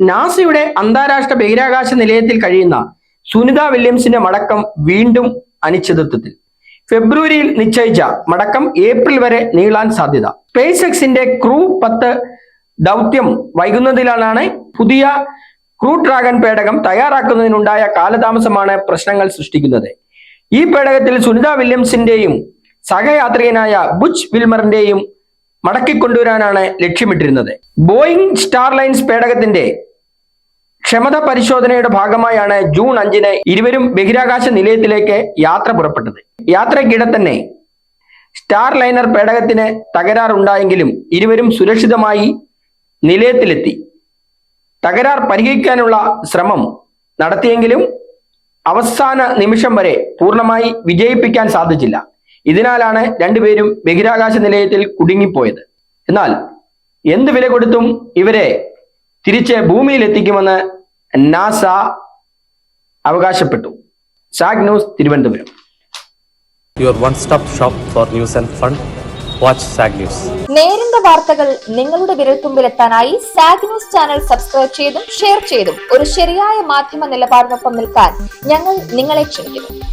നാസയുടെ അന്താരാഷ്ട്ര ബഹിരാകാശ നിലയത്തിൽ കഴിയുന്ന സുനിത വില്യംസിന്റെ മടക്കം വീണ്ടും അനിശ്ചിതത്വത്തിൽ. ഫെബ്രുവരിയിൽ നിശ്ചയിച്ച മടക്കം ഏപ്രിൽ വരെ നീളാൻ സാധ്യത. സ്പേസ് എക്സിന്റെ ക്രൂ പത്ത് ദൗത്യം വൈകുന്നതിലാണ് പുതിയ ക്രൂ ഡ്രാഗൺ പേടകം തയ്യാറാക്കുന്നതിനുണ്ടായ കാലതാമസമാണ് പ്രശ്നങ്ങൾ സൃഷ്ടിക്കുന്നത്. ഈ പേടകത്തിൽ സുനിത വില്യംസിന്റെയും സഹയാത്രികനായ ബുച്ച് വിൽമറിന്റെയും മടക്കിക്കൊണ്ടുവരാനാണ് ലക്ഷ്യമിട്ടിരുന്നത്. ബോയിങ് സ്റ്റാർലൈൻസ് പേടകത്തിന്റെ ക്ഷമത പരിശോധനയുടെ ഭാഗമായാണ് ജൂൺ അഞ്ചിന് ഇരുവരും ബഹിരാകാശ നിലയത്തിലേക്ക് യാത്ര പുറപ്പെട്ടത്. യാത്രയ്ക്കിടെ തന്നെ സ്റ്റാർ ലൈനർ പേടകത്തിന് തകരാറുണ്ടായെങ്കിലും ഇരുവരും സുരക്ഷിതമായി നിലയത്തിലെത്തി. തകരാർ പരിഹരിക്കാനുള്ള ശ്രമം നടത്തിയെങ്കിലും അവസാന നിമിഷം വരെ പൂർണമായി വിജയിപ്പിക്കാൻ സാധിച്ചില്ല. ഇതിനാലാണ് രണ്ടുപേരും ബഹിരാകാശ നിലയത്തിൽ കുടുങ്ങിപ്പോയത്. എന്നാൽ എന്ത് വില കൊടുത്തും ഇവരെ തിരിച്ച് ഭൂമിയിൽ എത്തിക്കുമെന്ന് നാസ അവകാശപ്പെട്ടു. Zag news Thiruvananthapuram. Your one stop shop for news and fun watch Zag news നേരിന്റെ വാർത്തകൾ നിങ്ങളുടെ വിരൽത്തുമ്പിലെത്താനായി സാഗ് ന്യൂസ് ചാനൽ സബ്സ്ക്രൈബ് ചെയ്തും ഷെയർ ചെയ്തും. ഒരു ശരിയായ മാധ്യമ നിലപാടിനൊപ്പം നിൽക്കാൻ ഞങ്ങൾ നിങ്ങളെ ക്ഷണിക്കുന്നു.